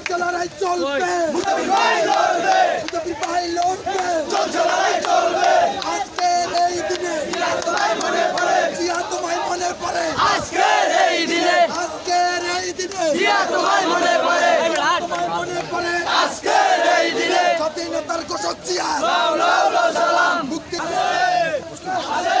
চলছে লড়াই চলবে। ভাই লড়বে। চলছে লড়াই চলবে। আজকের এই দিনে তোমায় মনে পড়ে। জিয়া তোমায় মনে পড়ে। আজকের এই দিনে আজকের এই দিনে জিয়া তোমায় মনে পড়ে। তোমায় মনে পড়ে। আজকের এই দিনে স্বাধীনতার কোষক জিয়া সালাম। মুক্তি আলে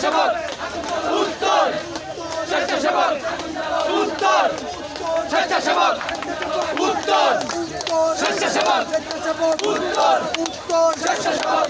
স্বেচ্ছাসেবক। উত্তর। স্বেচ্ছাসেবক। উত্তর। স্বেচ্ছাসেবক। উত্তর। স্বেচ্ছাসেবক। উত্তর। উত্তর স্বেচ্ছাসেবক।